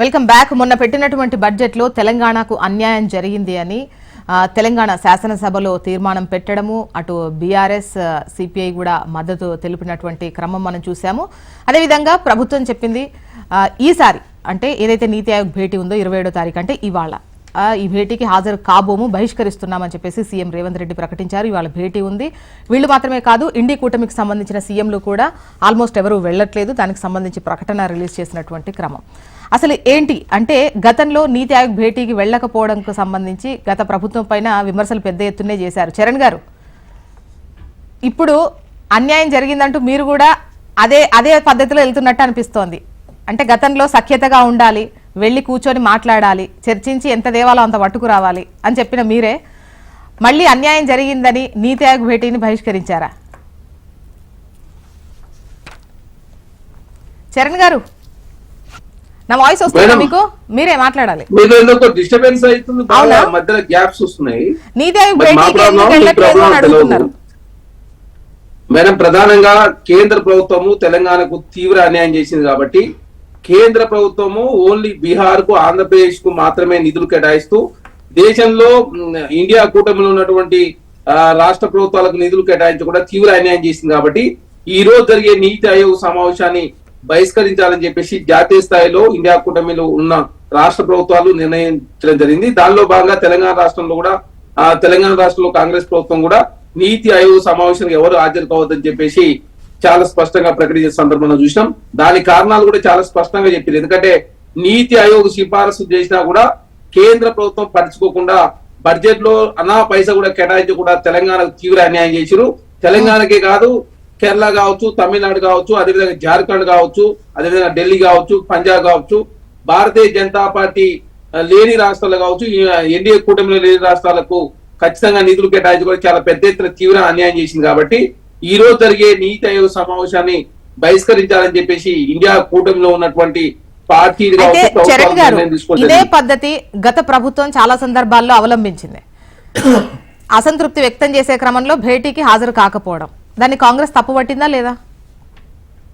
Welcome back. మొన్న పెట్టినటువంటి బడ్జెట్లో తెలంగాణకు అన్యాయం జరిగింది అని తెలంగాణ శాసనసభలో తీర్మానం పెట్టడము అటు బీఆర్ఎస్ సిపిఐ కూడా మద్దతు తెలిపినటువంటి క్రమం మనం చూసాము అదేవిధంగా ప్రభుత్వం చెప్పింది ఈసారి అంటే ఏదైతే నీతి ఆయోగ్ భేటీ ఉందో ఇరవై ఏడో తారీఖు అంటే ఇవాళ ఈ భేటీకి హాజరు కాబోము బహిష్కరిస్తున్నామని చెప్పేసి సీఎం రేవంత్ రెడ్డి ప్రకటించారు. ఇవాళ భేటీ ఉంది. వీళ్ళు మాత్రమే కాదు ఇండి కూటమికి సంబంధించిన సీఎంలు కూడా ఆల్మోస్ట్ ఎవరూ వెళ్ళట్లేదు. దానికి సంబంధించి ప్రకటన రిలీజ్ చేసినటువంటి క్రమం. అసలు ఏంటి? అంటే గతంలో నీతి ఆయోగ్ భేటీకి వెళ్ళకపోవడంకు సంబంధించి గత ప్రభుత్వం పైన విమర్శలు పెద్ద ఎత్తునే చేశారు. చరణ్ గారు ఇప్పుడు అన్యాయం జరిగిందంటూ మీరు కూడా అదే అదే పద్ధతిలో వెళ్తున్నట్టు అనిపిస్తోంది. అంటే గతంలో సఖ్యతగా ఉండాలి వెళ్ళి కూర్చొని మాట్లాడాలి చర్చించి ఎంత దేవాలో అంత పట్టుకు రావాలి అని చెప్పిన మీరే మళ్ళీ అన్యాయం జరిగిందని నీతి ఆయోగ్ భేటీని బహిష్కరించారా? చరణ్ గారు నా వాయిస్ వస్తుందా. మీకు మీరే మాట్లాడాలి డిస్టర్బెన్స్ అవుతుంది అవునా? మధ్యలో గ్యాప్స్ వస్తున్నాయి అడుగుతున్నారు. మేడం ప్రధానంగా కేంద్ర ప్రభుత్వము తెలంగాణకు తీవ్ర అన్యాయం చేసింది కాబట్టి కేంద్ర ప్రభుత్వము ఓన్లీ బీహార్కు ఆంధ్రప్రదేశ్కు మాత్రమే నిధులు కేటాయిస్తూ దేశంలో ఇండియా కూటమిలో ఉన్నటువంటి రాష్ట్ర ప్రభుత్వాలకు నిధులు కేటాయించకుండా తీవ్ర అన్యాయం చేసింది కాబట్టి ఈ రోజు జరిగే నీతి ఆయోగ్ సమావేశాన్ని బహిష్కరించాలని చెప్పేసి జాతీయ స్థాయిలో ఇండియా కూటమిలో ఉన్న రాష్ట్ర ప్రభుత్వాలు నిర్ణయించడం జరిగింది. దానిలో భాగంగా తెలంగాణ రాష్ట్రంలో కూడా ఆ తెలంగాణ రాష్ట్రంలో కాంగ్రెస్ ప్రభుత్వం కూడా నీతి ఆయోగ సమావేశానికి ఎవరు హాజరు కావద్దని చెప్పేసి చాలా స్పష్టంగా ప్రకటించే సందర్భంలో చూసినాం. దాని కారణాలు కూడా చాలా స్పష్టంగా చెప్పారు. ఎందుకంటే నీతి ఆయోగ్ సిఫారసు చేసినా కూడా కేంద్ర ప్రభుత్వం పరచుకోకుండా బడ్జెట్లో అనా పైసా కూడా కేటాయించకుండా తెలంగాణకు తీవ్ర అన్యాయం చేసిరు తెలంగాణకే కాదు కేరళ కావచ్చు తమిళనాడు కావచ్చు అదేవిధంగా జార్ఖండ్ కావచ్చు అదేవిధంగా ఢిల్లీ కావచ్చు పంజాబ్ కావచ్చు భారతీయ జనతా పార్టీ లేని రాష్ట్రాలు కావచ్చు ఎన్డీఏ కూటమిలో లేని రాష్ట్రాలకు ఖచ్చితంగా నిధులు కేటాయించుకొని చాలా పెద్ద ఎత్తున తీవ్ర అన్యాయం చేసింది కాబట్టి ఈ రోజు జరిగే నీతి ఆయోగ్ సమావేశాన్ని బహిష్కరించాలని చెప్పేసి ఇండియా కూటమిలో ఉన్నటువంటి ఇదే. పద్ధతి గత ప్రభుత్వం చాలా సందర్భాల్లో అవలంబించింది అసంతృప్తి వ్యక్తం చేసే క్రమంలో భేటీకి హాజరు కాకపోవడం దాన్ని కాంగ్రెస్ తప్పుపట్టిందా లేదా?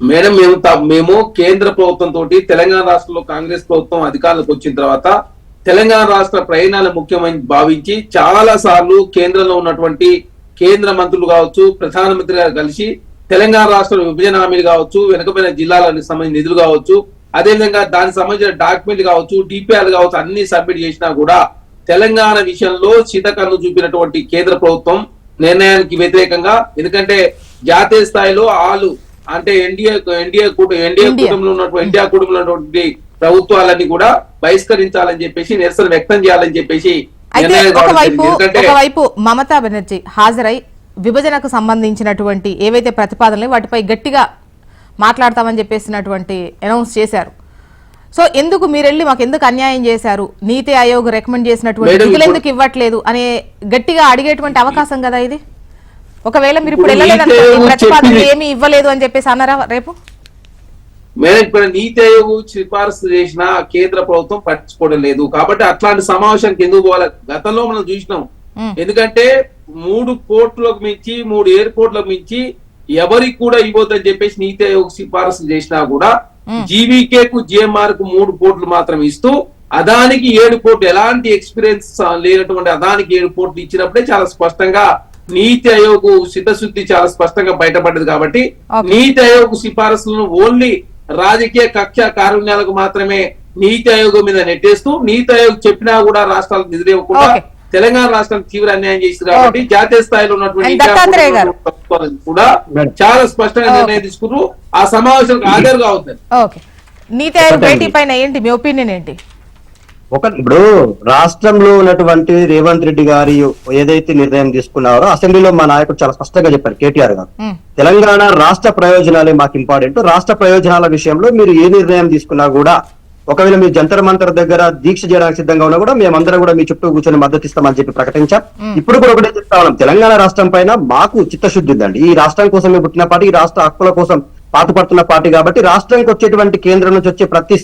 మేడం మేము మేము కేంద్ర ప్రభుత్వం తోటి తెలంగాణ రాష్ట్రంలో కాంగ్రెస్ ప్రభుత్వం అధికారంలోకి వచ్చిన తర్వాత తెలంగాణ రాష్ట్ర ప్రయాణాలు ముఖ్యమని భావించి చాలా సార్లు కేంద్రంలో ఉన్నటువంటి కేంద్ర మంత్రులు కావచ్చు ప్రధానమంత్రి గారు కలిసి తెలంగాణ రాష్ట్ర విభజన హామీలు కావచ్చు వెనుకబడిన జిల్లాలకు సంబంధించిన నిధులు కావచ్చు అదేవిధంగా దానికి సంబంధించిన డాక్యుమెంట్ కావచ్చు డిపిఆర్ కావచ్చు అన్ని సబ్మిట్ చేసినా కూడా తెలంగాణ విషయంలో చితకన్ను చూపినటువంటి కేంద్ర ప్రభుత్వం నిర్ణయానికి వ్యతిరేకంగా ఎందుకంటే జాతీయ స్థాయిలో వాళ్ళు అంటే ఎన్డీఏ ఎన్డీఏ ఎన్డీఏ. కూటమిలో ఉన్నటువంటి ఇండియా కూటమిలో ఉన్నటువంటి ప్రభుత్వాలన్నీ కూడా బహిష్కరించాలని చెప్పేసి నిరసన వ్యక్తం చేయాలని చెప్పేసి ఒకవైపు మమతా బెనర్జీ హాజరై విభజనకు సంబంధించినటువంటి ఏవైతే ప్రతిపాదనలు వాటిపై గట్టిగా మాట్లాడతామని చెప్పేసినటువంటి అనౌన్స్ చేశారు సో ఎందుకు మీరెళ్ళి మాకు ఎందుకు అన్యాయం చేశారు? నీతి ఆయోగ్ రికమెండ్ చేసినటువంటి ఎందుకు ఇవ్వట్లేదు? అనే గట్టిగా అడిగేటువంటి అవకాశం కదా ఇది? ఒకవేళ మీరు ఇప్పుడు వెళ్ళలేదు చెప్పింది- ఏమీ ఇవ్వలేదు అని చెప్పేసి అన్నారా రేపు? మేడం ఇప్పుడు నీతి ఆయోగ్ సిఫారసు చేసిన కేంద్ర ప్రభుత్వం పట్టించుకోవడం లేదు. కాబట్టి అట్లాంటి సమావేశానికి ఎందుకు పోవాలి. గతంలో మనం చూసినాం. ఎందుకంటే మూడు పోర్టులకు మించి మూడు ఎయిర్పోర్ట్లకు మించి ఎవరికి కూడా ఇవ్వద్దని చెప్పేసి నీతి ఆయోగ్ సిఫారసు చేసినా కూడా. జీవీకే కు జిఎంఆర్కు మూడు పోర్టులు మాత్రం ఇస్తూ అదానికి ఏడు పోర్టు ఎలాంటి ఎక్స్పీరియన్స్ లేనటువంటి అదానికి ఏడు పోర్టులు ఇచ్చినప్పుడే చాలా స్పష్టంగా నీతి ఆయోగ్ సిద్ధశుద్ధి చాలా స్పష్టంగా బయటపడ్డది కాబట్టి. నీతి ఆయోగ్ సిఫారసులను ఓన్లీ రాజకీయ కక్ష కారుణ్యాలకు మాత్రమే నీతి ఆయోగ్ మీద నెట్టేస్తూ నీతి ఆయోగ్ చెప్పినా కూడా రాష్ట్రాలకు నిధులు ఇవ్వకుండా. తెలంగాణ రాష్ట్రానికి తీవ్ర అన్యాయం చేసింది కాబట్టి జాతీయ స్థాయిలో ఉన్నటువంటి కూడా. చాలా స్పష్టంగా. నిర్ణయం తీసుకున్నారు. ఆ సమావేశానికి హాజరు కావద్దని. ఓకే. నీతి ఆయోగ్. భేటీ పైన ఏంటి? మీ ఒపీనియన్ ఏంటి? ఒక ఇప్పుడు రాష్ట్రంలో ఉన్నటువంటి రేవంత్ రెడ్డి గారి ఏదైతే నిర్ణయం తీసుకున్నారో అసెంబ్లీలో మా నాయకుడు చాలా స్పష్టంగా చెప్పారు కేటీఆర్ గారు. తెలంగాణ రాష్ట్ర ప్రయోజనాలే మాకు ఇంపార్టెంట్. రాష్ట్ర ప్రయోజనాల విషయంలో మీరు ఏ నిర్ణయం తీసుకున్నా కూడా ఒకవేళ మీరు జంతర్ మంతర్ దగ్గర దీక్ష చేయడానికి సిద్ధంగా ఉన్నా కూడా మేమందరం కూడా మీ చుట్టూ కూర్చొని మద్దతు ఇస్తామని చెప్పి ప్రకటించాం. ఇప్పుడు కూడా ఒకటే చెప్తా ఉన్నాం. తెలంగాణ రాష్ట్రం పైన మాకు చిత్తశుద్ధి ఉందండి. ఈ రాష్ట్రం కోసమే పుట్టిన పార్టీ ఈ రాష్ట్ర హక్కుల కోసం పాటుపడుతున్న పార్టీ కాబట్టి రాష్ట్రానికి వచ్చేటువంటి కేంద్రం నుంచి వచ్చే ప్రతి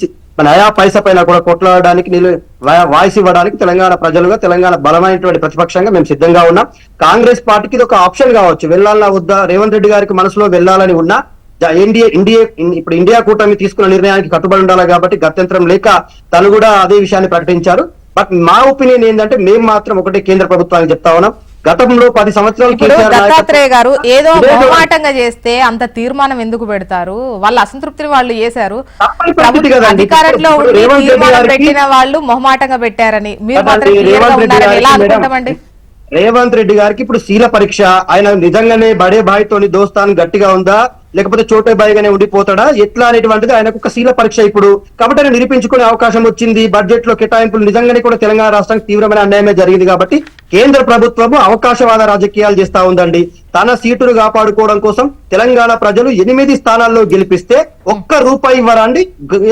ఆయా పైసా పైన కూడా కొట్లాడడానికి వాయిస్ ఇవ్వడానికి తెలంగాణ ప్రజలుగా తెలంగాణ బలమైనటువంటి ప్రతిపక్షంగా మేము సిద్ధంగా ఉన్నాం. కాంగ్రెస్ పార్టీకి ఇది ఒక ఆప్షన్ కావచ్చు. వెళ్ళాలన్నా వద్దా? రేవంత్ రెడ్డి గారికి మనసులో వెళ్ళాలని ఉన్నా ఎన్డీఏ ఇండియా ఇప్పుడు ఇండియా కూటమి తీసుకున్న నిర్ణయానికి కట్టుబడి ఉండాలి కాబట్టి గత్యంతరం లేక తను కూడా అదే విషయాన్ని ప్రకటించారు. బట్ మా ఒపీనియన్ ఏంటంటే మేము మాత్రం ఒకటే కేంద్ర ప్రభుత్వానికి చెప్తా ఉన్నాం. గతంలో పది సంవత్సరాలు దత్తాత్రేయ గారు ఏదో మొహమాటంగా చేస్తే అంత తీర్మానం ఎందుకు పెడతారు? వాళ్ళ అసంతృప్తిని వాళ్ళు చేశారు. అధికారంలో పెట్టిన వాళ్ళు మొహమాటంగా పెట్టారని. మీరు ఎలా అనుకుంటామండి? రేవంత్ రెడ్డి గారికి ఇప్పుడు శీల పరీక్ష. ఆయన నిజంగానే బడే బాయ్తోని దోస్తాన్ గట్టిగా ఉందా? లేకపోతే చోటే బాయిగానే ఉండిపోతాడా? ఎట్లా అనేటువంటిది ఆయనకు ఒక శీల పరీక్ష ఇప్పుడు. కాబట్టి ఆయన నిరూపించుకునే అవకాశం వచ్చింది. బడ్జెట్లో కేటాయింపులు నిజంగానే కూడా తెలంగాణ రాష్ట్రానికి తీవ్రమైన అన్యాయమే జరిగింది కాబట్టి కేంద్ర ప్రభుత్వము అవకాశవాద రాజకీయాలు చేస్తా ఉందండి. తన సీటును కాపాడుకోవడం కోసం తెలంగాణ ప్రజలు ఎనిమిది స్థానాల్లో గెలిపిస్తే ఒక్క రూపాయి ఇవ్వరా అండి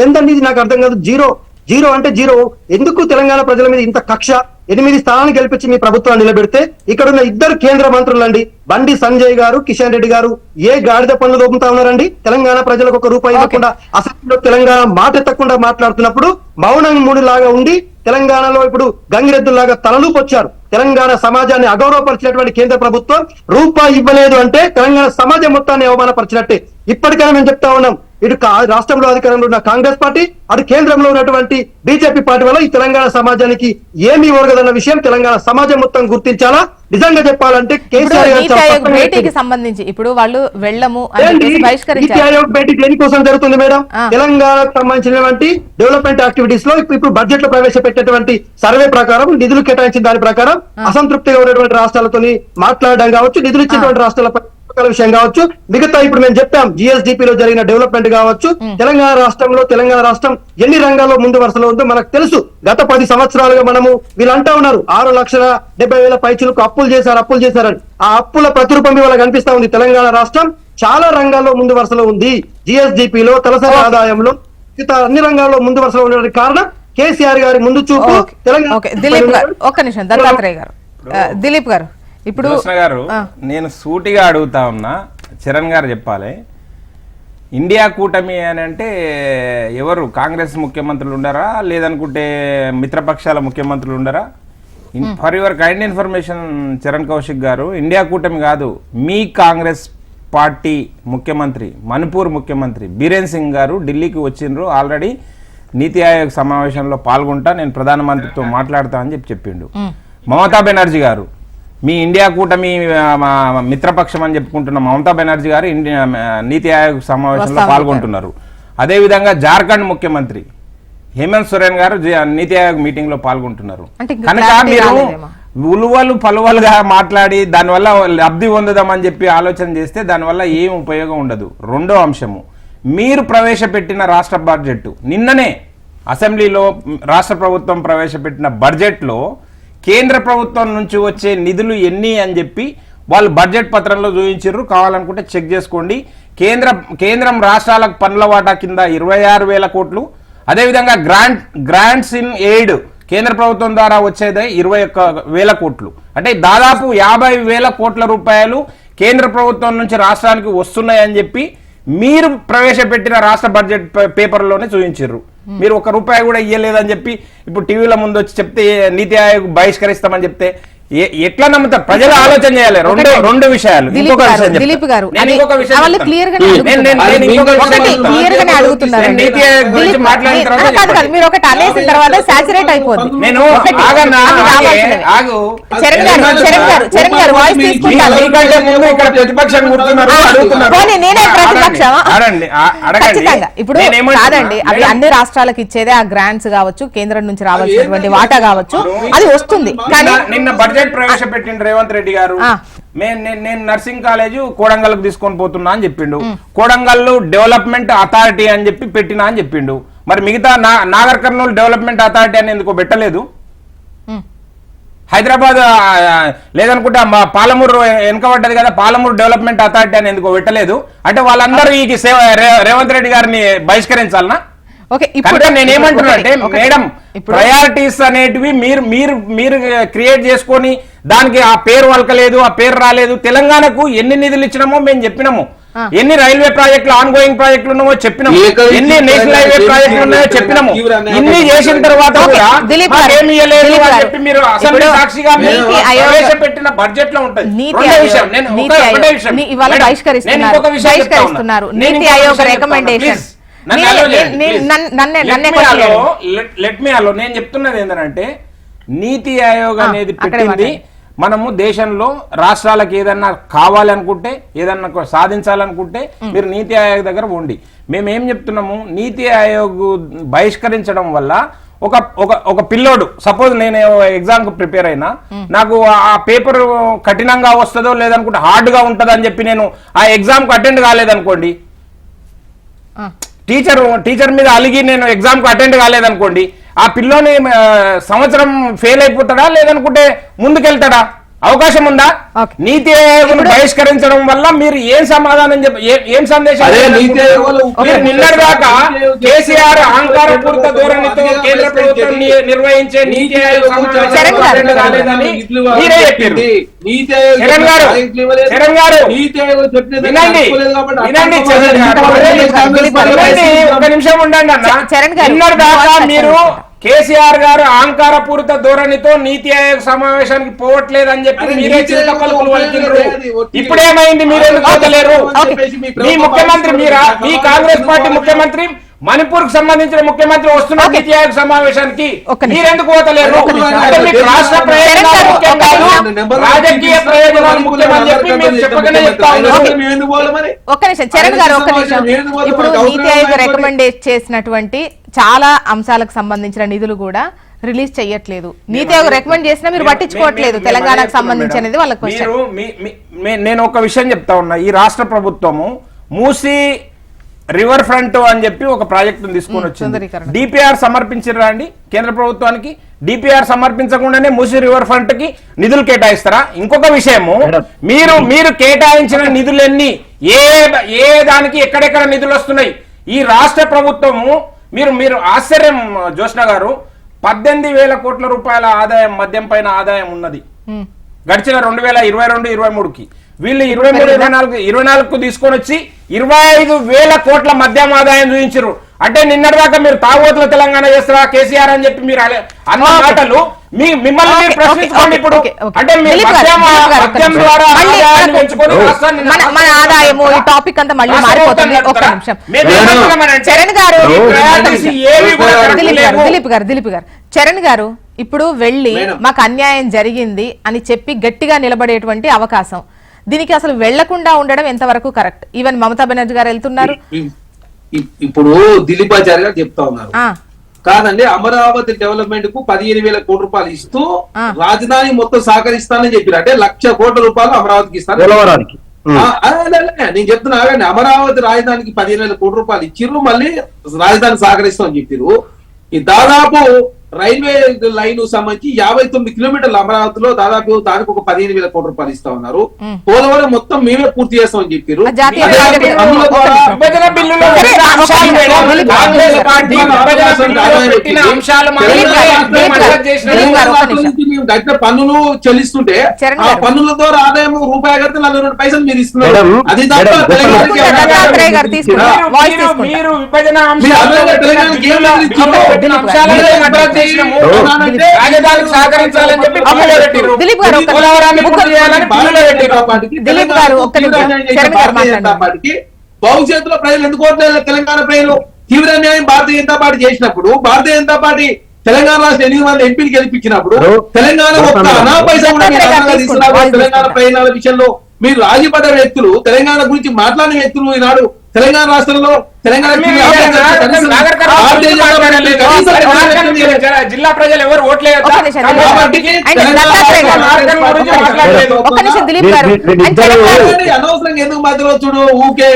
ఏందండి ఇది? నాకు అర్థం కాదు. జీరో. జీరో అంటే జీరో. ఎందుకు తెలంగాణ ప్రజల మీద ఇంత కక్ష? ఎనిమిది స్థానాలు గెలిపించి మీ ప్రభుత్వాన్ని నిలబెడితే ఇక్కడ ఉన్న ఇద్దరు కేంద్ర మంత్రులండి బండి సంజయ్ గారు కిషన్ రెడ్డి గారు ఏ గాడిద పనులు దోపుతా ఉన్నారండి? తెలంగాణ ప్రజలకు ఒక రూపాయి ఇవ్వకుండా అసెంబ్లీలో తెలంగాణ మాట ఎత్తకుండా మాట్లాడుతున్నప్పుడు మౌనం మూడు లాగా ఉండి తెలంగాణలో ఇప్పుడు గంగిరెద్దులాగా తలలూపు వచ్చారు తెలంగాణ సమాజాన్ని అగౌరవపరిచినటువంటి కేంద్ర ప్రభుత్వం రూపాయి ఇవ్వలేదు అంటే తెలంగాణ సమాజం మొత్తాన్ని అవమానపరిచినట్టే. ఇప్పటికైనా మేము చెప్తా ఉన్నాం ఇటు రాష్ట్రంలో అధికారంలో ఉన్న కాంగ్రెస్ పార్టీ అటు కేంద్రంలో ఉన్నటువంటి బీజేపీ పార్టీ వల్ల ఈ తెలంగాణ సమాజానికి ఏమీ ఒరగదన్న విషయం తెలంగాణ సమాజం మొత్తం గుర్తించాలా? నిజంగా చెప్పాలంటే కేసీఆర్ భేటీకి. సంబంధించి ఇప్పుడు వాళ్ళు వెళ్ళము నీతి ఆయోగ్ భేటీ దేనికోసం జరుగుతుంది మేడం. తెలంగాణకు సంబంధించినటువంటి డెవలప్మెంట్ యాక్టివిటీస్లో ఇప్పుడు- బడ్జెట్లో ప్రవేశపెట్టేటువంటి సర్వే ప్రకారం నిధులు కేటాయించిన దాని ప్రకారం అసంతృప్తిగా ఉన్నటువంటి రాష్ట్రాలతోని మాట్లాడడం కావచ్చు నిధులు ఇచ్చేటువంటి రాష్ట్రాలపై ఒక విషయం కావచ్చు. మిగతా ఇప్పుడు మేము చెప్పాం జిఎస్డిపి లో జరిగిన డెవలప్మెంట్ కావచ్చు. తెలంగాణ రాష్ట్రంలో తెలంగాణ రాష్ట్రం ఎన్ని రంగాల్లో ముందు వరుసలో ఉందో మనకు తెలుసు. గత పది సంవత్సరాలుగా మనము వీళ్ళు అంటా ఉన్నారు ఆరు లక్షల డెబ్బై వేల పైచులకు అప్పులు చేశారు అప్పులు చేశారని. ఆ అప్పుల ప్రతిరూపం ఇవాళ కనిపిస్తా ఉంది తెలంగాణ రాష్ట్రం. చాలా రంగాల్లో ముందు వరుసలో ఉంది జిఎస్డిపి లో తలసరి ఆదాయంలో. అన్ని రంగాల్లో ముందు వరుసలో ఉండడానికి కారణం కేసీఆర్ గారి ముందు చూపు. ఓకే. దిలీప్ గారు ఒక్క నిమిషం దత్తాత్రేయ గారు. ఆ, దిలీప్ గారు. ఇప్పుడు గారు. నేను సూటిగా అడుగుతా ఉన్నా చరణ్ గారు చెప్పాలి. ఇండియా కూటమి అని అంటే ఎవరు? కాంగ్రెస్ ముఖ్యమంత్రులు ఉండరా? లేదనుకుంటే మిత్రపక్షాల ముఖ్యమంత్రులు ఉండరా? For your kind information Charan Kaushik garu India కూటమి కాదు మీ కాంగ్రెస్ పార్టీ ముఖ్యమంత్రి మణిపూర్ ముఖ్యమంత్రి బీరేన్ సింగ్ గారు ఢిల్లీకి వచ్చిండ్రు. ఆల్రెడీ నీతి ఆయోగ్ సమావేశంలో పాల్గొంటా నేను ప్రధానమంత్రితో మాట్లాడతా అని చెప్పి చెప్పిండు. మమతా బెనర్జీ గారు మీ ఇండియా కూటమి మిత్రపక్షం అని చెప్పుకుంటున్న మమతా బెనర్జీ గారు ఇండియా నీతి ఆయోగ్ సమావేశంలో పాల్గొంటున్నారు. అదేవిధంగా జార్ఖండ్ ముఖ్యమంత్రి హేమంత్ సోరెన్ గారు నీతి ఆయోగ్ మీటింగ్లో పాల్గొంటున్నారు కనుక మీరు. ఉలువలు పలువలుగా మాట్లాడి దానివల్ల లబ్ధి పొందుదామని చెప్పి ఆలోచన చేస్తే దానివల్ల ఏం ఉపయోగం ఉండదు. రెండో అంశము మీరు ప్రవేశపెట్టిన రాష్ట్ర బడ్జెట్ నిన్ననే అసెంబ్లీలో రాష్ట్ర ప్రభుత్వం ప్రవేశపెట్టిన బడ్జెట్లో కేంద్ర ప్రభుత్వం నుంచి వచ్చే నిధులు ఎన్ని అని చెప్పి వాళ్ళు బడ్జెట్ పత్రంలో చూపించారు. కావాలనుకుంటే చెక్ చేసుకోండి. కేంద్ర కేంద్రం రాష్ట్రాలకు పనుల వాటా కింద ఇరవై ఆరు వేల కోట్లు. అదేవిధంగా గ్రాంట్ గ్రాంట్స్ ఇన్ ఎయిడ్ కేంద్ర ప్రభుత్వం ద్వారా వచ్చేదే ఇరవై ఒక్క వేల కోట్లు. అంటే దాదాపు యాభై వేల కోట్ల రూపాయలు కేంద్ర ప్రభుత్వం నుంచి రాష్ట్రానికి వస్తున్నాయని చెప్పి మీరు ప్రవేశపెట్టిన రాష్ట్ర బడ్జెట్ పేపర్లోనే చూపించారు. మీరు ఒక రూపాయి కూడా ఇయ్యలేదని చెప్పి ఇప్పుడు టీవీల ముందు వచ్చి చెప్తే నీతి ఆయోగ్ బహిష్కరిస్తామని చెప్తే ఎట్లా నమ్ముతారు? ప్రజలు ఆలోచన చేయాలి. రెండు. రెండు విషయాలు. దిలీప్ ఇంకొక గారు, విషయం. దిలీప్ గారు, నీతి ఆయోగ్ గురించి దిలీప్ మాట్లాడిన గారు, తర్వాత కాదు, కాదు, చెప్పండి. మీరు ఒకటి అనేసిన తర్వాత సాచురేట్ అయిపోద్ది. నేను ఒకటి. ఆగన్నా అది ఆగే, రావాల్సినది. ఆగు. చరణ్ గారు చరణ్ గారు చరణ్ గారు వాయిస్ మీకంటే ముందు ఇక్కడ ప్రతిపక్షం కూర్చున్నారు అడుగుతున్నారు. నేనే ఖచ్చితంగా. ఇప్పుడు? కాదండి అవి అన్ని రాష్ట్రాలకు ఇచ్చేదే ఆ గ్రాంట్స్ కావచ్చు కేంద్రం నుంచి రావాల్సినటువంటి వాటా కావచ్చు. అది. వస్తుంది. కానీ నిన్న- నిన్న బడ్జెట్ ప్రవేశపెట్టిండు రేవంత్ రెడ్డి గారు. నేను నేను నర్సింగ్ కాలేజ్ కోడంగల్ తీసుకొని పోతున్నా అని చెప్పిండు. కోడంగల్ డెవలప్మెంట్ అథారిటీ అని చెప్పి పెట్టినా అని చెప్పిండు. మరి మిగతా నాగర్ కర్నూలు డెవలప్మెంట్ అథారిటీ అని ఎందుకో పెట్టలేదు. హైదరాబాద్ లేదనుకుంటే మా పాలమూరు వెనుకబడ్డది కదా పాలమూరు డెవలప్మెంట్ అథారిటీ అని ఎందుకో పెట్టలేదు. అంటే వాళ్ళందరూ ఈ సేవ రేవంత్ రెడ్డి గారిని బహిష్కరించాలనా? ఓకే కనుక నేను ఏమంటున్నా అంటే. మేడం ఇప్పుడు ప్రయారిటీస్ అనేటివి మీరు మీరు మీరు క్రియేట్ చేసుకొని దానికి ఆ పేరు వలకలేదు ఆ పేరు రాలేదు. తెలంగాణకు ఎన్ని నిధులు ఇచ్చినామో మేము చెప్పినాము. ఎన్ని రైల్వే ప్రాజెక్టులు ఆన్ గోయింగ్ ప్రాజెక్టులు ఉన్నాయో చెప్పినాము. ఎన్ని నేషనల్ హైవే ప్రాజెక్టులు ఉన్నాయో చెప్పినాము. ఇన్ని చేసిన తర్వాత ఇప్పుడు ప్రవేశపెట్టిన బడ్జెట్లో ఉంటుంది బహిష్కరిస్తున్నారు. నీతి ఆయోగ్ recommendation. Please, నన్ను నేను- చెప్తున్నది ఏంటంటే నీతి ఆయోగ్ అనేది పెట్టింది. మనము దేశంలో రాష్ట్రాలకు ఏదన్నా కావాలనుకుంటే ఏదన్నా సాధించాలనుకుంటే మీరు నీతి ఆయోగ్ దగ్గర ఉండి. మేము ఏం చెప్తున్నాము? నీతి ఆయోగ్ బహిష్కరించడం వల్ల ఒక ఒక ఒక పిల్లోడు సపోజ్ నేను ఎగ్జామ్కు ప్రిపేర్ అయినా నాకు ఆ పేపర్ కఠినంగా వస్తుందో లేదనుకుంటే హార్డ్గా ఉంటుందో అని చెప్పి నేను ఆ ఎగ్జామ్కు అటెండ్ కాలేదనుకోండి. టీచర్ టీచర్ మీద అలిగి నేను ఎగ్జామ్కి అటెండ్ కాలేదనుకోండి ఆ పిల్లోని సంవత్సరం ఫెయిల్ అయిపోతాడా లేదనుకుంటే ముందుకెళ్తాడా? అవకాశం ఉందా. నీతి ఆయోగ్ను బహిష్కరించడం వల్ల మీరు ఏం సమాధానం చెప్ప ఏ- సందేశం నీతి ఆయోగ్ కేసీఆర్ చెప్పిన అహంకారపూరిత ధోరణితో కేంద్ర ప్రభుత్వం నిర్వహించే నీతి ఆయోగ్ మీరే చెప్పారు. చరణ్ గారు. చరణ్ గారు, వినండి వినండి ఒక నిమిషం ఉండండి అన్న. చరణ్ గారు, నిన్నటి దాకా మీరు కేసీఆర్ గారు అహంకారపూరిత ధోరణితో నీతి ఆయోగ్ సమావేశానికి పోవట్లేదని చెప్పి మీరే. ఇప్పుడేమైంది మీరు పోతలేరు. మీ ముఖ్యమంత్రి మీరా మీ కాంగ్రెస్ పార్టీ ముఖ్యమంత్రి మణిపూర్కు సంబంధించిన ముఖ్యమంత్రి వస్తున్న. నీతి ఆయోగ్ సమావేశానికి. మీరెందుకు పోతలేరు రాష్ట్ర ప్రయోజనాలు. రాజకీయ ప్రయోజనాలు ముఖ్యమని చెప్పి మీరు చెప్పకనే చెప్తా ఉన్నారు మేము ఎందుకు పోవాలి మరి? ఒక్క నిమిషం చరణ్ గారు ఒక్క నిమిషం ఇప్పుడు? నీతి ఆయోగ్ రికమెండ్ చేసినటువంటి చాలా అంశాలకు సంబంధించిన నిధులు కూడా రిలీజ్ చేయట్లేదు నీతి ఆయోగ్ రికమెండ్ చేసినా మీరు పట్టించుకోవట్లేదు తెలంగాణకు సంబంధించినది చెప్తున్నాం వాళ్ళ మేడం. క్వశ్చన్ మీరు మీ- మీ- మే- నేను ఒక విషయం చెప్తా ఉన్నా ఈ రాష్ట్ర ప్రభుత్వము మూసి రివర్ ఫ్రంట్ అని చెప్పి ఒక ప్రాజెక్ట్ తీసుకొని వచ్చింది. డిపిఆర్ సమర్పించారా అండి? కేంద్ర ప్రభుత్వానికి డిపిఆర్ సమర్పించకుండానే మూసి రివర్ ఫ్రంట్కి నిధులు కేటాయిస్తారా? ఇంకొక విషయము. మీరు మీరు కేటాయించిన నిధులన్నీ ఏ ఏ దానికి ఎక్కడెక్కడ నిధులు వస్తున్నాయి? ఈ రాష్ట్ర ప్రభుత్వము మీరు మీరు ఆశ్చర్యం జోష్ణ గారు. పద్దెనిమిది వేల కోట్ల రూపాయల ఆదాయం మద్యం పైన ఆదాయం ఉన్నది. గడిచిన రెండు వేల ఇరవై రెండు ఇరవై మూడుకి. వీళ్ళు ఇరవై మూడు ఇరవై నాలుగు ఇరవై నాలుగుకు తీసుకొని వచ్చి ఇరవై ఐదు వేల కోట్ల మద్యం ఆదాయం చూపించారు అంటే నిన్నటిదాకా మీరు తాగోతుల తెలంగాణ చేస్తారా కేసీఆర్ అని చెప్పి మీరు అనే- అన్న మాటలు మీ మిమ్మల్ని మీరు ప్రశ్నించుకోండి ఇప్పుడు. అంటే మన ఆదాయము ఈ టాపిక్ అంతా మళ్ళీ మారిపోతుంది. ఒక్క? నిమిషం. చరణ్ గారు దిలీప్ గారు. దిలీప్ గారు చరణ్ గారు ఇప్పుడు వెళ్ళి. మాకు అన్యాయం జరిగింది అని చెప్పి గట్టిగా నిలబడేటువంటి అవకాశం. దీనికి అసలు వెళ్ళకుండా ఉండడం ఎంతవరకు కరెక్ట్? ఈవెన్ మమతా బెనర్జీ గారు వెళ్తున్నారు. ఇప్పుడు దిలీపాచారి గారు చెప్తా ఉన్నారు. కాదండి అమరావతి డెవలప్మెంట్కు పదిహేను వేల కోట్ల రూపాయలు ఇస్తూ. రాజధాని మొత్తం సహకరిస్తానని చెప్పారు అంటే లక్ష కోట్ల రూపాయలు అమరావతికి ఇస్తాను. నేను చెప్తున్నా ఆగండి. అమరావతి రాజధానికి పదిహేను వేల కోట్ల రూపాయలు ఇచ్చిర్రు మళ్ళీ రాజధాని సహకరిస్తామని చెప్పారు ఈ దాదాపు రైల్వే లైన్ సంబంధించి యాభై తొమ్మిది కిలోమీటర్ల అమరావతిలో దాదాపు దానికి ఒక పదిహేను వేల కోట్ల రూపాయలు ఇస్తా ఉన్నారు. పోలవరం మొత్తం మేమే పూర్తి చేస్తామని చెప్పారు కాకుండా పన్నుల కట్టిన చెల్లిస్తుంటే ఆ. పన్నుల ద్వారా ఆదాయం రూపాయి కడితే నలభై రెండు పైసలు మీరు ఇస్తున్నారు. అది తెలంగాణకి ఏం చేసినాము. రాజధానికి సహకరించాలని చెప్పి. దిలీప్ గారు. దిలీప్ గారు, భవిష్యత్తులో ప్రజలు ఎందుకు తెలంగాణ ప్రజలు తీవ్ర న్యాయం భారతీయ జనతా పార్టీ చేసినప్పుడు భారతీయ జనతా పార్టీ తెలంగాణ రాష్ట్ర ఎనిమిది మంది ఎంపీలు గెలిపించినప్పుడు. తెలంగాణ ఒక్క హలో. అనా పైసా తెలంగాణ. ప్రయోజనాల విషయంలో మీరు రాజీపడ్డ వ్యక్తులు తెలంగాణ గురించి మాట్లాడిన వ్యక్తులు ఈనాడు తెలంగాణ రాష్ట్రంలో తెలంగాణ జిల్లా ప్రజలు ఎవరు అనవసరంగా ఎందుకు మధ్యలో చూడు ఊకే.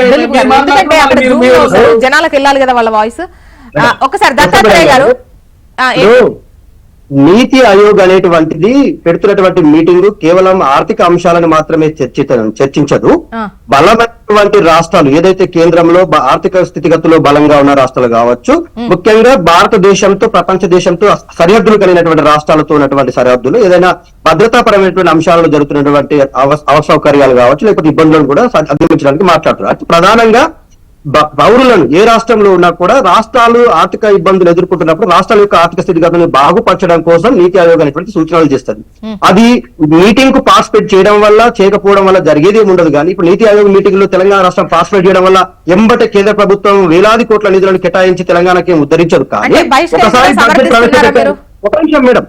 జనాలకు వెళ్ళాలి కదా వాళ్ళ వాయిస్. ఒకసారి దత్తాత్రేయ గారు. నీతి ఆయోగ్ అనేటువంటిది పెడుతున్నటువంటి మీటింగ్ కేవలం ఆర్థిక అంశాలను మాత్రమే చర్చిత చర్చించదు. ఆ. బలమైన ఉన్నటువంటి రాష్ట్రాలు ఏదైతే కేంద్రంలో ఆర్థిక స్థితిగతుల్లో బలంగా ఉన్న రాష్ట్రాలు కావచ్చు ముఖ్యంగా భారతదేశంతో ప్రపంచ దేశంతో సరిహద్దులు కలిగినటువంటి రాష్ట్రాలతో ఉన్నటువంటి సరిహద్దులు ఏదైనా భద్రతాపరమైనటువంటి అంశాలలో జరుగుతున్నటువంటి అవ- అవసౌకర్యాలు కావచ్చు లేకపోతే ఇబ్బందులను కూడా అధిగమించడానికి మాట్లాడుతున్నారు. ప్రధానంగా పౌరులను ఏ రాష్ట్రంలో ఉన్నా కూడా రాష్ట్రాలు ఆర్థిక ఇబ్బందులు ఎదుర్కొంటున్నప్పుడు రాష్ట్రాల యొక్క ఆర్థిక స్థితిగతులను బాగుపరచడం కోసం నీతి ఆయోగ్ అనేటువంటి సూచనలు చేస్తుంది. అది మీటింగ్కు పార్టిసిపేట్ చేయడం వల్ల చేయకపోవడం వల్ల జరిగేది ఉండదు కానీ ఇప్పుడు నీతి ఆయోగ్ మీటింగ్లో తెలంగాణ రాష్ట్రం పార్టిసిపేట్ చేయడం వల్ల ఎంబటే కేంద్ర ప్రభుత్వం వేలాది కోట్ల నిధులను కేటాయించి తెలంగాణకి ఉద్ధరించదు. కానీ ఒకసారి ప్రవేశపెట్టారు? ఒక నిమిషం మేడం.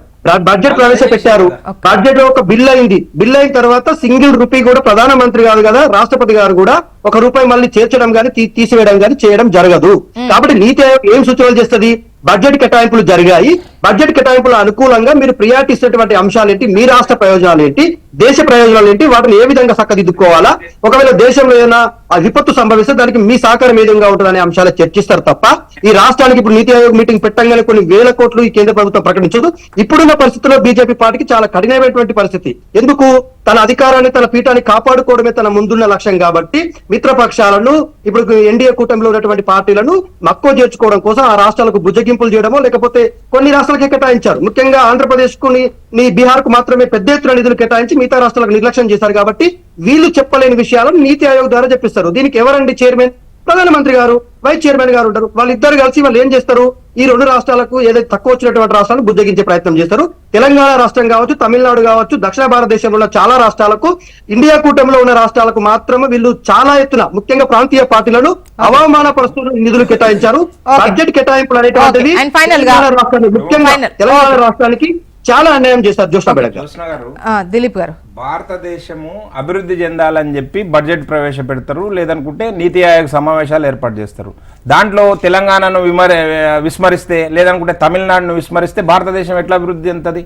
బడ్జెట్ ప్రవేశపెట్టారు. బడ్జెట్లో ఒక బిల్ అయింది. బిల్ అయిన తర్వాత సింగిల్ రూపీ కూడా ప్రధానమంత్రి కాదు కదా రాష్ట్రపతి గారు కూడా ఒక రూపాయి మళ్ళీ చేర్చడం గానీ తీసివేయడం గానీ చేయడం జరగదు. కాబట్టి నీతి ఆయోగ్ ఏం సూచనలు చేస్తుంది? బడ్జెట్ కేటాయింపులు జరిగాయి. బడ్జెట్ కేటాయింపుల అనుకూలంగా మీరు ప్రియారిటీ ఇస్తున్నటువంటి అంశాలు ఏంటి మీ రాష్ట్ర ప్రయోజనాలు ఏంటి దేశ ప్రయోజనాలు ఏంటి? వాటిని ఏ విధంగా చక్కదిద్దుకోవాలా? ఒకవేళ దేశంలో ఏదైనా ఆ విపత్తు సంభవిస్తే దానికి మీ సహకారం ఏ విధంగా ఉంటుందనే అంశాలు చర్చిస్తారు తప్ప ఈ రాష్ట్రానికి ఇప్పుడు నీతి ఆయోగ్ మీటింగ్ పెట్టంగానే కొన్ని వేల కోట్లు ఈ కేంద్ర ప్రభుత్వం ప్రకటించదు. ఇప్పుడున్న పరిస్థితుల్లో బీజేపీ పార్టీకి చాలా కఠినమైనటువంటి పరిస్థితి. ఎందుకు? తన అధికారాన్ని తన పీఠాన్ని కాపాడుకోవడమే తన ముందున్న లక్ష్యం కాబట్టి మిత్రపక్షాలను ఇప్పుడు ఎన్డీఏ కూటమిలో ఉన్నటువంటి పార్టీలను మక్కువ చేర్చుకోవడం కోసం ఆ రాష్ట్రాలకు బుజ్జగింపులు చేయడమో లేకపోతే కొన్ని రాష్ట్రాలకే కేటాయించారు. ముఖ్యంగా ఆంధ్రప్రదేశ్కు నీ బీహార్కు మాత్రమే పెద్ద ఎత్తున నిధులు కేటాయించి మిగతా రాష్ట్రాలకు నిర్లక్ష్యం చేశారు కాబట్టి వీళ్ళు చెప్పలేని విషయాలను నీతి ఆయోగ్ ద్వారా చెప్పిస్తారు. దీనికి ఎవరండి చైర్మన్? ప్రధానమంత్రి గారు వైస్ చైర్మన్ గారు ఉంటారు. వాళ్ళిద్దరు కలిసి వాళ్ళు ఏం చేస్తారు? ఈ రెండు రాష్ట్రాలకు ఏదైతే తక్కువ వచ్చినటువంటి రాష్ట్రాలను బుజ్జగించే ప్రయత్నం చేస్తారు. తెలంగాణ రాష్ట్రం కావచ్చు తమిళనాడు కావచ్చు దక్షిణ భారతదేశంలో ఉన్న చాలా రాష్ట్రాలకు ఇండియా కూటమిలో ఉన్న రాష్ట్రాలకు మాత్రమే వీళ్ళు చాలా ఎత్తున ముఖ్యంగా ప్రాంతీయ పార్టీలను అవమానపరుస్తూ నిధులు కేటాయించారు. బడ్జెట్ కేటాయింపులు రాష్ట్రానికి ముఖ్యంగా. తెలంగాణ రాష్ట్రానికి చాలా అన్యాయం చేస్తారు బేడక్. గారు కృష్ణ గారు ఆ, దిలీప్ గారు. భారతదేశము అభివృద్ధి చెందాలని చెప్పి బడ్జెట్ ప్రవేశపెడతారు లేదనుకుంటే నీతి ఆయోగ్ సమావేశాలు ఏర్పాటు చేస్తారు. దాంట్లో తెలంగాణను విమర విస్మరిస్తే లేదనుకుంటే తమిళనాడును విస్మరిస్తే భారతదేశం ఎట్లా అభివృద్ధి చెందుతుంది?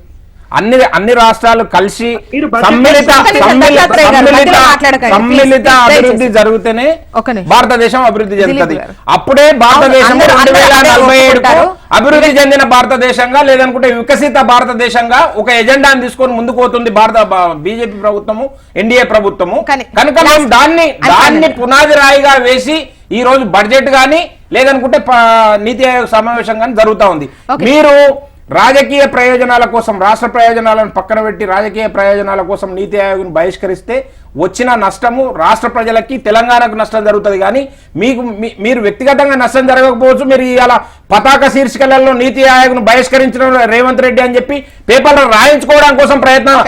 అన్ని అన్ని రాష్ట్రాలు కలిసి సమ్మిళిత సమ్మిళిత అభివృద్ధి. జరిగితేనే. భారతదేశం అభివృద్ధి చెందుతుంది. అప్పుడే భారతదేశం రెండు వేల నలభై ఏడుకు. అభివృద్ధి చెందిన భారతదేశంగా లేదనుకుంటే వికసిత భారతదేశంగా ఒక ఎజెండాను తీసుకొని ముందుకు పోతుంది భారత బీజేపీ ప్రభుత్వము ఎన్డీఏ ప్రభుత్వము కానీ- కనుక మేము దాన్ని దాన్ని పునాది రాయిగా వేసి ఈ రోజు బడ్జెట్ గాని లేదనుకుంటే నీతి ఆయోగ్ సమావేశం గాని జరుగుతా ఉంది. మీరు రాజకీయ ప్రయోజనాల కోసం రాష్ట్ర ప్రయోజనాలను పక్కన పెట్టి రాజకీయ ప్రయోజనాల కోసం నీతి ఆయోగ్ను బహిష్కరిస్తే వచ్చిన నష్టము రాష్ట్ర ప్రజలకి తెలంగాణకు నష్టం జరుగుతుంది. కానీ మీకు మీ- మీరు వ్యక్తిగతంగా నష్టం జరగకపోవచ్చు. మీరు ఇలా పతాక శీర్షికలలో నీతి ఆయోగ్ను బహిష్కరించడం రేవంత్ రెడ్డి అని చెప్పి పేపర్లో రాయించుకోవడం కోసం ప్రయత్నం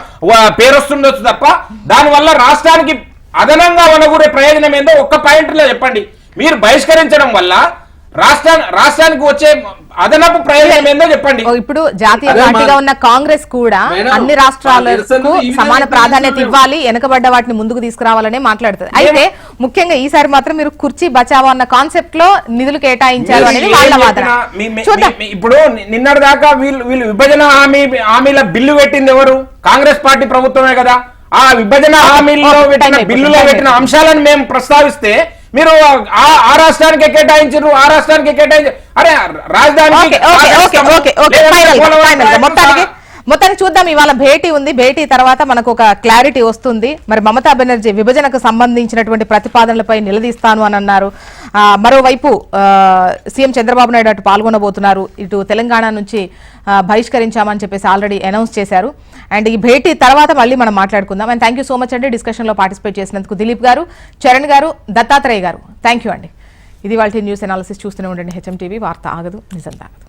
పేరొస్తుండొచ్చు తప్ప దానివల్ల రాష్ట్రానికి అదనంగా వనగూరే ప్రయోజనం ఏందో ఒక్క పాయింట్లో చెప్పండి. మీరు బహిష్కరించడం వల్ల రాష్ట్రా రాష్ట్రానికి వచ్చే అదనపు ప్రయోజనం ఏందో చెప్పండి. ఇప్పుడు జాతీయ పార్టీగా ఉన్న కాంగ్రెస్ కూడా అన్ని రాష్ట్రాలకు సమాన ప్రాధాన్యత. ఇవ్వాలి వెనకబడ్డ వాటిని ముందుకు తీసుకురావాలనే మాట్లాడుతుంది. అయితే ముఖ్యంగా ఈసారి మాత్రం మీరు కుర్చీ బచావో అన్న కాన్సెప్ట్లో నిధులు కేటాయించారు అనేది వాళ్ళ వాదన. ఇప్పుడు నిన్నటి దాకా వీళ్ళు వీళ్ళు విభజన హామీ హామీల బిల్లు పెట్టింది ఎవరు? కాంగ్రెస్ పార్టీ ప్రభుత్వమే కదా. ఆ విభజన హామీల్లో ఓకే, పెట్టిన బిల్లులో పెట్టిన. అంశాలను మేము ప్రస్తావిస్తే మీరు ఆ రాష్ట్రానికి కేటాయించారు ఆ రాష్ట్రానికి కేటాయించారు అరే రాజధాని మొత్తానికి చూద్దాం ఇవాళ భేటీ ఉంది. భేటీ తర్వాత మనకు ఒక క్లారిటీ వస్తుంది. మరి మమతా బెనర్జీ విభజనకు సంబంధించినటువంటి ప్రతిపాదనలపై నిలదీస్తాను అని అన్నారు. మరోవైపు సీఎం చంద్రబాబు నాయుడు అటు పాల్గొనబోతున్నారు. ఇటు తెలంగాణ నుంచి బహిష్కరించామని చెప్పేసి ఆల్రెడీ అనౌన్స్ చేశారు. అండ్ ఈ భేటీ తర్వాత మళ్ళీ మనం మాట్లాడుకుందాం. And thank you so much అండి డిస్కషన్లో పార్టిసిపేట్ చేసినందుకు. దిలీప్ గారు చరణ్ గారు దత్తాత్రేయ గారు. థ్యాంక్ యూ అండి. ఇది వాళ్ళ న్యూస్ అనాలిసిస్ చూస్తూనే ఉండండి. హెచ్ఎం టీవీ వార్త ఆగదు నిజం తాగదు.